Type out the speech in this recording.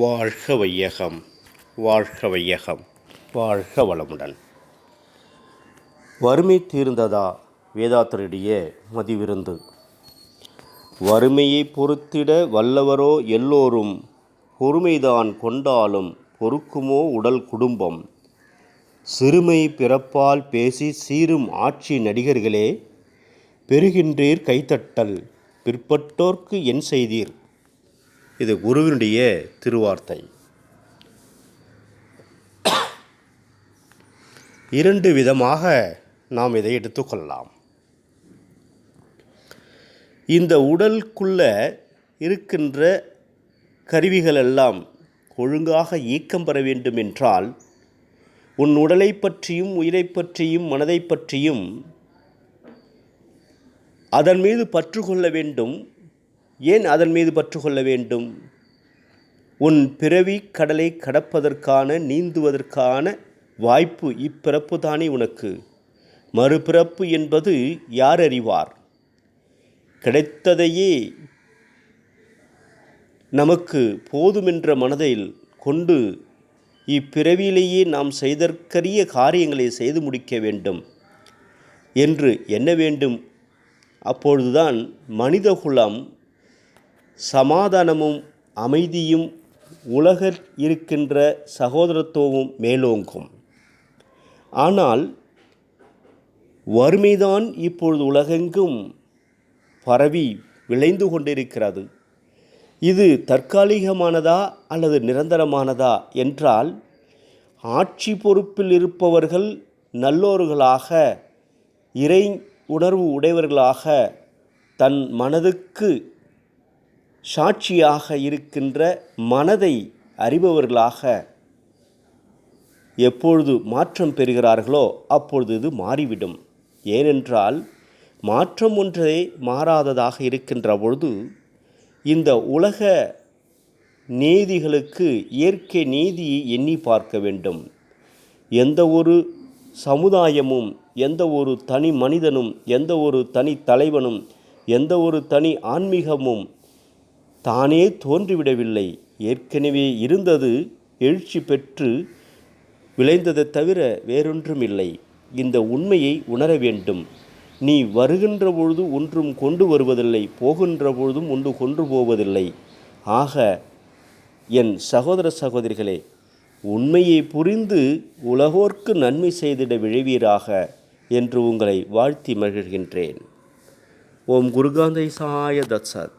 வாழ்க வையகம் வாழ்க வையகம் வாழ்க வளமுடன் வறுமை தீர்ந்ததா வேதாத்தரிடையே மதிவிருந்து. வறுமையை பொறுத்திட வல்லவரோ எல்லோரும் பொறுமைதான் கொண்டாலும் பொறுக்குமோ உடல் குடும்பம். சிறுமை பிறப்பால் பேசி சீரும் ஆட்சி நடிகர்களே பெறுகின்றீர் கைத்தட்டல் பிற்பட்டோர்க்கு என் செய்தீர். இது குருவினுடைய திருவார்த்தை. இரண்டு விதமாக நாம் இதை எடுத்துக்கொள்ளலாம் இந்த உடலுக்குள்ள இருக்கின்ற கருவிகள் எல்லாம் ஒழுங்காக இயக்கம் பெற வேண்டும் என்றால் உன் உடலை பற்றியும் உயிரை பற்றியும் மனதை பற்றியும் அதன் மீது பற்று கொள்ள வேண்டும் ஏன் அதன் மீது பற்று கொள்ள வேண்டும்? உன் பிறவி கடலை கடப்பதற்கான நீந்துவதற்கான வாய்ப்பு இப்பிறப்பு தானே உனக்கு. மறுபிறப்பு என்பது யார் அறிவார் கிடைத்ததையே நமக்கு போதுமென்ற மனதில் கொண்டு இப்பிறவியிலேயே நாம் செய்தற்கரிய காரியங்களை செய்து முடிக்க வேண்டும் என்று எண்ண வேண்டும். அப்பொழுதுதான் மனிதகுலம் சமாதானமும் அமைதியும் உலகில் இருக்கின்ற சகோதரத்துவமும் மேலோங்கும். ஆனால் வறுமைதான் இப்பொழுது உலகெங்கும் பரவி விளைந்து கொண்டிருக்கிறது. இது தற்காலிகமானதா அல்லது நிரந்தரமானதா என்றால் ஆட்சி பொறுப்பில் இருப்பவர்கள் நல்லோர்களாக இறை உணர்வு உடையவர்களாக தன் மனதுக்கு சாட்சியாக இருக்கின்ற மனதை அறிபவர்களாக எப்பொழுது மாற்றம் பெறுகிறார்களோ அப்பொழுது இது மாறிவிடும். ஏனென்றால் மாற்றம் ஒன்றே மாறாததாக இருக்கின்ற பொழுது இந்த உலக நீதிகளுக்கு இயற்கை நீதியை எண்ணி பார்க்க வேண்டும். எந்த ஒரு சமுதாயமும் எந்த ஒரு தனி மனிதனும் எந்த ஒரு தனி தலைவனும் எந்த ஒரு தனி ஆன்மீகமும் தானே தோன்றிவிடவில்லை. ஏற்கனவே இருந்தது எழுச்சி பெற்று விளைந்ததை தவிர வேறொன்றும் இல்லை இந்த உண்மையை உணர வேண்டும். நீ வருகின்ற பொழுது ஒன்றும் கொண்டு வருவதில்லை போகின்ற பொழுதும் ஒன்று கொண்டு போவதில்லை. ஆக என் சகோதர சகோதரிகளே உண்மையை புரிந்து உலகோர்க்கு நன்மை செய்திட விழைவீராக என்று உங்களை வாழ்த்தி மகிழ்கின்றேன். ஓம் குருகாந்தை சாய தத்சத்